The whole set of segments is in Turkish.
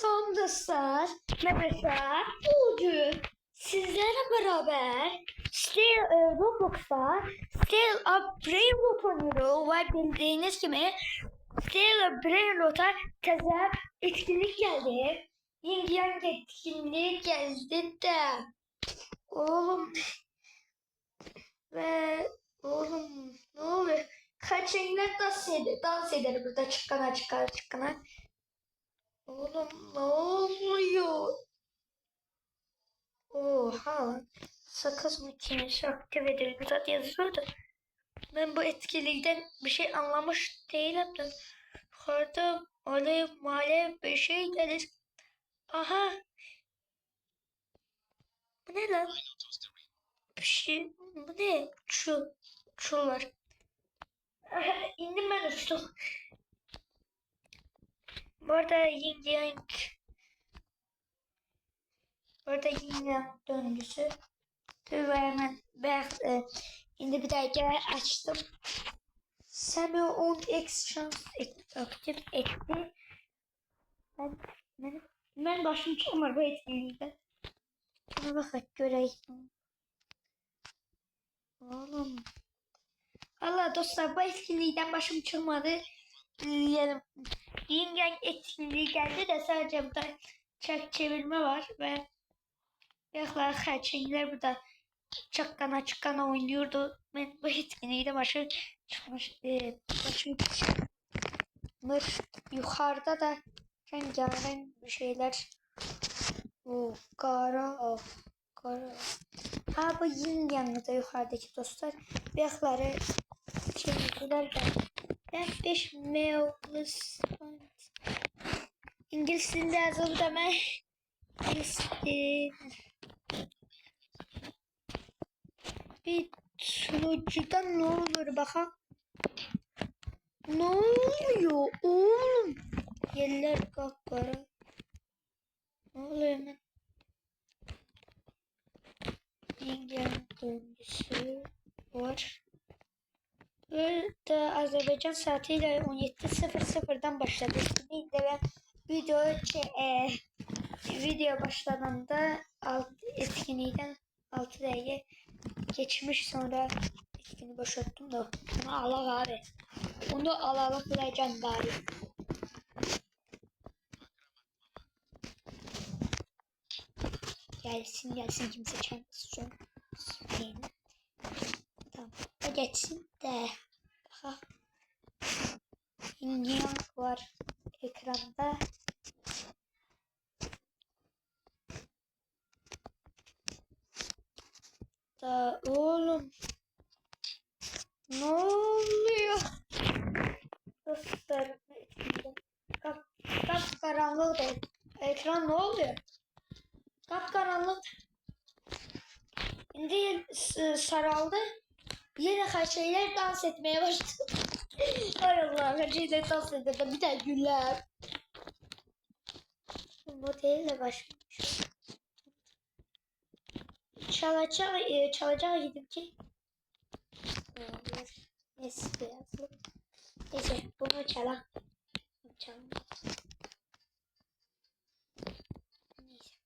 Son dostlar, merhaba. Bugün sizlerle beraber Still e, Roblox'ta Still a Brain Rot oynuyoruz ve bildiğiniz gibi Still a Brain Rot'a taze etkinlik geldi. Yeni yang etkinliği geldi de. Oğlum ve oğlum ne oluyor? Kaçıncı dans eder, dans eder burada çıkana çıkana çıkana. Oğlum ne oluyor? Oha. Sakız makinesi aktif edildi. Zaten yazıyordu. Ben bu etkilikten bir şey anlamış değilim de. Yukarıda alev malev bir şey dedi. Aha. Bu ne lan? Bir şey. Bu ne? Şu. Şunlar. Aha, indim ben uçtum. Bu arada Yin Yang Bu arada Yin Yang döngüsü ve hemen ben e, şimdi bir dakika açtım. Semi 10x şans et- aktif etti. Ben, ben, ben başım çıkmıyor bu etkinlikten. Şuna bakın göreyim. Oğlum. Allah dostlar bu etkinlikten başım çıkmadı. Yani Yin Yang etkinliği geldi de sadece burada çak çevirme var ve yaklar kaçenler burada çakkana çıkkana oynuyordu. Ben bu etkinliği de başı çıkmış. E, başı çıkmış. Yukarıda da rengarenk bir şeyler. O kara of kara. Ha bu Yin Yang'ı da yukarıdaki dostlar. Yakları çevirdiler de. Ben 5 mailimiz İngiliz dilinde yazıldı deme. İngiliz e, bir sunucudan ne olur bakalım. Ne oluyor oğlum? Yerler kapkara. Ne oluyor hemen? Döngüsü var. Burada Azerbaycan saatiyle 17.00'dan başladı. Bir de video e, video başladığında alt, etkinliğden 6 dakika geçmiş sonra etkinliği boşalttım da onu al abi. Onu al al bulacağım bari. Gelsin gelsin kimse çalmasın. Benim. Tamam. O geçsin de. Aha. Indian var ekranda. Da oğlum. Ne oluyor? Dostlarım. Kap, kap karanlık da. Ekran ne oluyor? Kap karanlık. Şimdi s- saraldı. Yine her şeyler dans etmeye başladı. Hay Allah her şeyler dans ederdi. Bir de güller. Modelle başlamış. Çalacak, e, çalacak idim ki. Olur. Neyse yazdım. Neyse bunu çalalım. Çalalım. Neyse.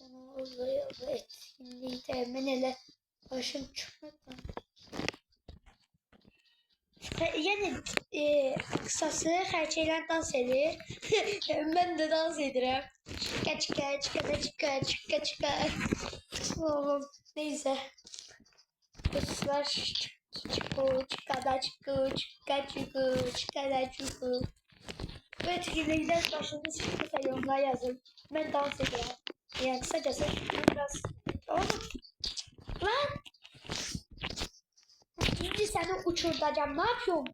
Bunu bu etkinliği de hemen hele başım çıkmadı. Yani e, kısası her şeyler dans ediyor. ben de dans ederim. Çıka çıka çıka çıka çıka çıka. Oğlum neyse. Kızlar çıkı çıka da çıkı çıka çıkı çıka da çıkı. Bu etkinlikten başınız çıkırsa yorumlara yazın. Ben dans ederim. Yani kısacası biraz... Oğlum. Lan. Şimdi seni uçurtacağım. Ne yapıyorsun?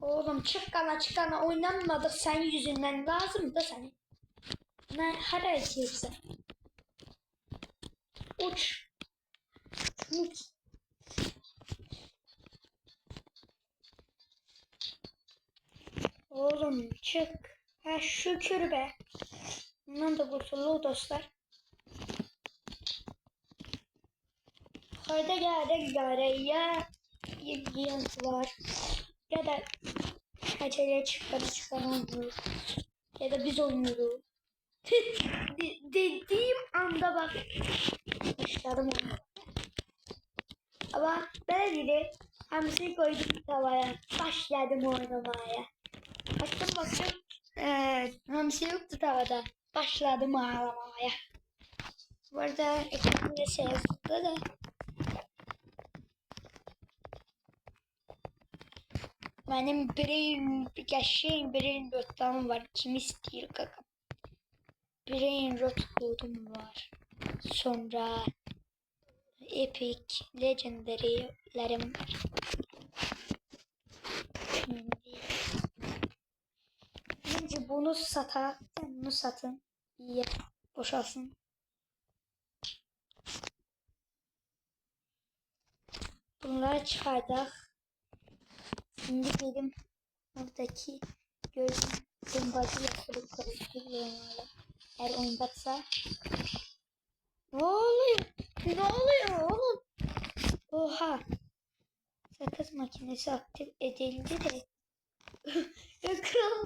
Oğlum çıkkana çıkkana oynanmadık sen yüzünden lazım da seni. Ne hara ediyorsun? Uç. Uç. Oğlum çık. Ha şükür be. Bundan da kurtuldu dostlar. Haydi gare gare ya. yazılar ya da acele çıkarı çıkaramıyor ya da biz oynuyoruz. De- dediğim anda bak başladım. Ama ben yine hamsi koydum tavaya. Başladım oynamaya. Baktım baktım. Ee, hamsi yoktu tavada. Başladım ağlamaya. Bu arada ekranımda şey yazdı da. Benim brain, gerçeğin brain rotlarım var. Kim istiyor kaka? Brain rot kodum var. Sonra Epic Legendary'lerim var. Şimdi Önce bunu satarak bunu satın. İyi boşalsın. Bunları çıkardık. Şimdi benim oradaki gördüğüm bombacı yapılıp karıştırıyorum. Eğer oyundaysa. Ne oluyor? Ne oluyor oğlum? Oha. Sakız makinesi aktif edildi de.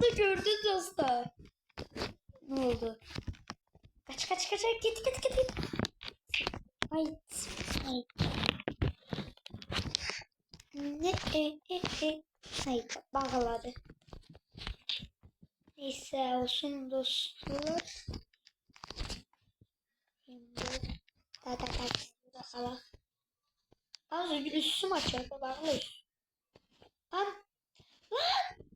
Ekranda gördün dostlar. Ne oldu? Kaç kaç kaç git git git. git. Ay. Ay. Ne e e e. Ay bağladı. Neyse olsun dostlar. Şimdi da da da bakalım. Az önce üstüm açıldı bağlı. Lan. Lan.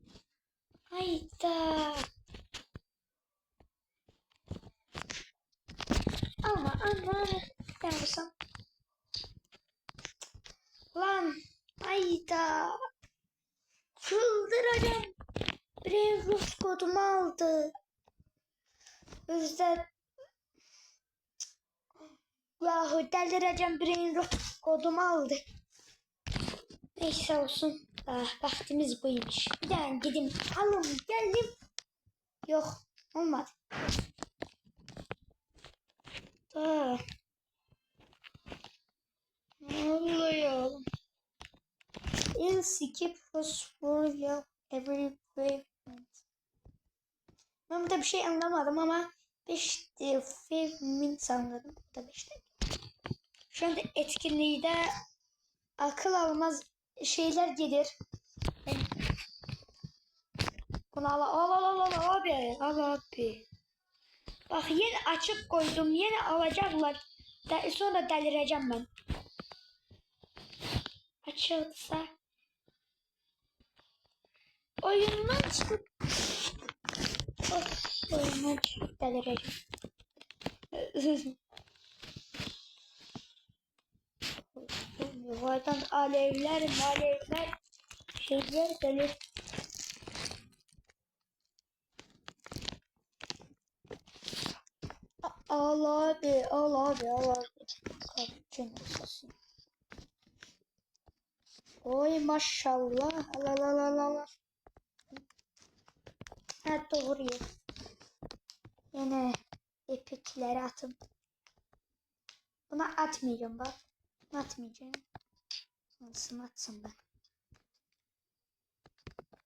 Hayda. Ama ama olsam. Lan hayda. Çıldıracağım. Brain Rus kodumu aldı. Yüzden Yahu delireceğim Brain Rus kodumu aldı. Neyse olsun. Ah, vaktimiz buymuş. Bir daha gidin. Alın geldim. Yok olmadı. Da. Ne oluyor? In skip for every movement. Ben burada bir şey anlamadım ama 5 5 minutes anladım. Bu da 5 Şu anda etkinliği de akıl almaz şeyler gelir. Bunu al al al al al abi al abi. Bak yine açık koydum yine alacaklar. De, sonra delireceğim ben. Açılsa. Oyundan çıkıp. Of, oyundan çıkıp delireceğim. Yuvardan alevler, alevler, şeyler gelir. Al abi, al abi, al abi. Kapçın olsun. Oy maşallah. Al al al al al. Ha doğru. Yine epikleri atın. Buna atmayacağım bak. Atmayacağım. Nasıl atsın ben.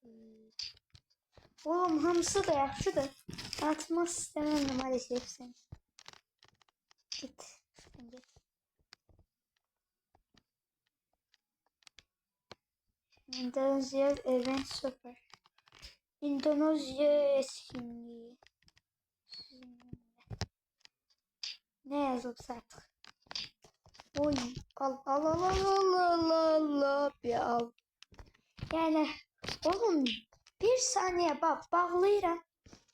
Hmm. Oğlum hamsı da yaptı da. Atmak istemem maalesef sen. Git. Sen git. Endonezya Event Super. Endonezya etkinliği. Ne yazılsa artık. Oy. Al al al al al al al bir al. Yani oğlum bir saniye bak bağlayıram.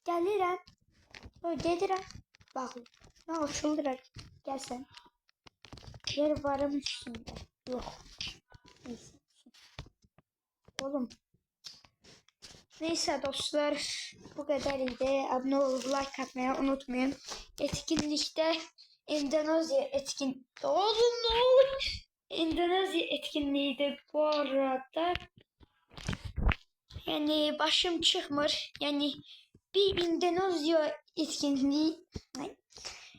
Gəlirəm. Oy gedirəm. Bağlı. Nə açıldırar. Gəlsən. Yer varım üstündə. Yox. Oğlum. Neyse dostlar. Bu qədər idi. Abone olub like atmayı unutmayın. Etkinlikdə Endonezya etkin... Oğlum ne olur? Endonezya etkinliğiydi bu arada. Yani başım çıkmır. Yani bir Endonezya etkinliği...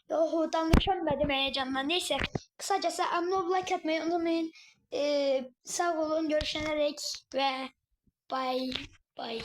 Yahu danışamadım heyecanla. Neyse. Kısacası abone like atmayı unutmayın. Ee, sağ olun görüşene dek ve bay bay.